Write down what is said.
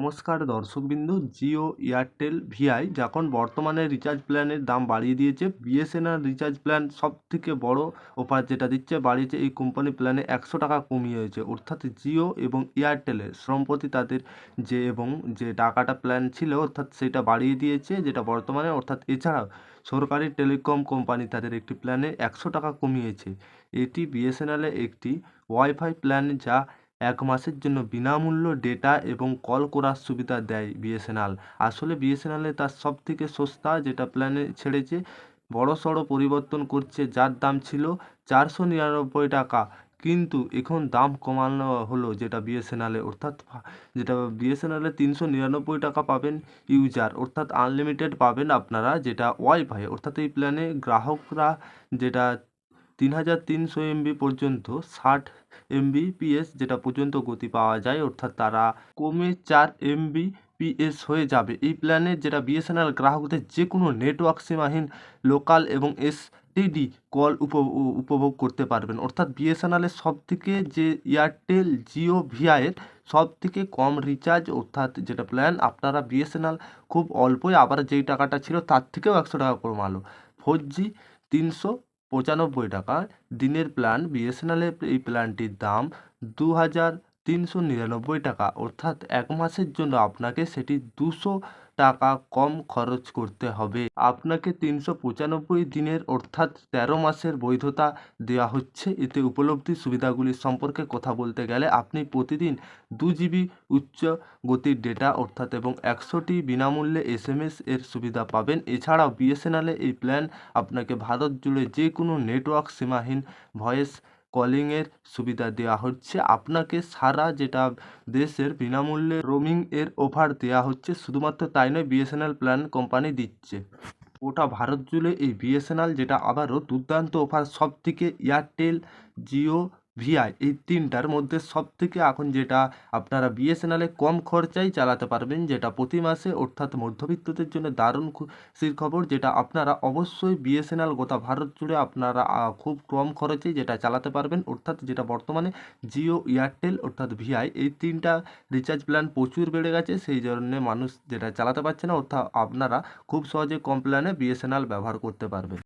নমস্কার দর্শকবৃন্দ Jio Airtel Vi যখন বর্তমানে রিচার্জ প্ল্যানের দাম বাড়িয়ে দিয়েছে বিএসএনএল রিচার্জ প্ল্যান সব থেকে বড় অফার যেটা দিচ্ছে, বাড়িয়েছে এই কোম্পানি প্ল্যানে একশো টাকা কমিয়েছে। অর্থাৎ জিও এবং এয়ারটেলের সম্প্রতি তাদের যে এবং যে টাকাটা প্ল্যান ছিল, অর্থাৎ সেটা বাড়িয়ে দিয়েছে যেটা বর্তমানে, অর্থাৎ এছাড়াও সরকারি টেলিকম কোম্পানি তাদের একটি প্ল্যানে একশো টাকা কমিয়েছে। এটি বিএসএনএলের একটি ওয়াইফাই প্ল্যান যা এক মাসের জন্য বিনামূল্য ডেটা এবং কল করার সুবিধা দেয় বিএসএনএল। আসলে বিএসএনএলে তার সব থেকে সস্তা, যেটা প্ল্যানে ছেড়েছে, বড় সড়ো পরিবর্তন করছে, যার দাম ছিল চারশো নিরানব্বই টাকা। কিন্তু এখন দাম কমানো হলো যেটা বিএসএনএলে অর্থাৎ যেটা বিএসএনএলে তিনশো নিরানব্বই টাকা পাবেন ইউজার। অর্থাৎ আনলিমিটেড পাবেন আপনারা, যেটা ওয়াইফাই। অর্থাৎ এই প্ল্যানে গ্রাহকরা যেটা তিন হাজার তিনশো এমবি পর্যন্ত ষাট এমবি পিএস যেটা পর্যন্ত গতি পাওয়া যায়, অর্থাৎ তারা কমে চার এমবি পিএস হয়ে যাবে। এই প্ল্যানের যেটা বিএসএনএল গ্রাহকদের যে কোনো নেটওয়ার্ক সীমাহীন লোকাল এবং এসটিডি কল উপ- উপভোগ করতে পারবেন। অর্থাৎ বিএসএনএলের সব থেকে যে এয়ারটেল জিও ভিআইয়ের সব থেকে কম রিচার্জ অর্থাৎ যেটা প্ল্যান আপনারা বিএসএনএল খুব অল্পই, আবার যেই টাকাটা ছিল তার থেকেও একশো টাকা কমালো। ফোর জি তিনশো পঁচানব্বই টাকা। দিনের প্ল্যান বিএসএনএলের এই প্ল্যানটির দাম দু হাজার তিনশো নিরানব্বই টাকা। অর্থাৎ এক মাসের জন্য আপনাকে সেটি দুশো টাকা কম খরচ করতে হবে। আপনাকে তিনশো পঁচানব্বই দিনের অর্থাৎ তেরো মাসের বৈধতা দেওয়া হচ্ছে। এতে উপলব্ধি সুবিধাগুলি সম্পর্কে কথা বলতে গেলে আপনি প্রতিদিন দু জিবি উচ্চ গতির ডেটা অর্থাৎ এবং একশোটি বিনামূল্যে এস এসএমএস এর সুবিধা পাবেন। এছাড়াও বিএসএনএলে এই প্ল্যান আপনাকে ভারত জুড়ে যে কোনো নেটওয়ার্ক সীমাহীন ভয়েস কলিংয়ের সুবিধা দেওয়া হচ্ছে। আপনাকে সারা যেটা দেশের বিনামূল্যে রোমিংয়ের অফার দেওয়া হচ্ছে, শুধুমাত্র তাই নয় বিএসএনএল প্ল্যান কোম্পানি দিচ্ছে। ওটা ভারত জুড়ে এই বিএসএনএল যেটা আবারও দুর্দান্ত অফার সব থেকে এয়ারটেল জিও ভিআই এই তিনটার মধ্যে সব থেকে এখন যেটা আপনারা বিএসএনএলে কম খরচায় চালাতে পারবেন, যেটা প্রতি মাসে অর্থাৎ মধ্যবিত্তদের জন্য দারুণ খুশির খবর, যেটা আপনারা অবশ্যই বিএসএনএল গোটা ভারত জুড়ে আপনারা খুব কম খরচে যেটা চালাতে পারবেন। অর্থাৎ যেটা বর্তমানে জিও এয়ারটেল অর্থাৎ ভিআই এই তিনটা রিচার্জ প্ল্যান প্রচুর বেড়ে গেছে, সেই জন্য মানুষ যেটা চালাতে পারছে না। অর্থাৎ আপনারা খুব সহজে কম প্ল্যানে বিএসএনএল ব্যবহার করতে পারবেন।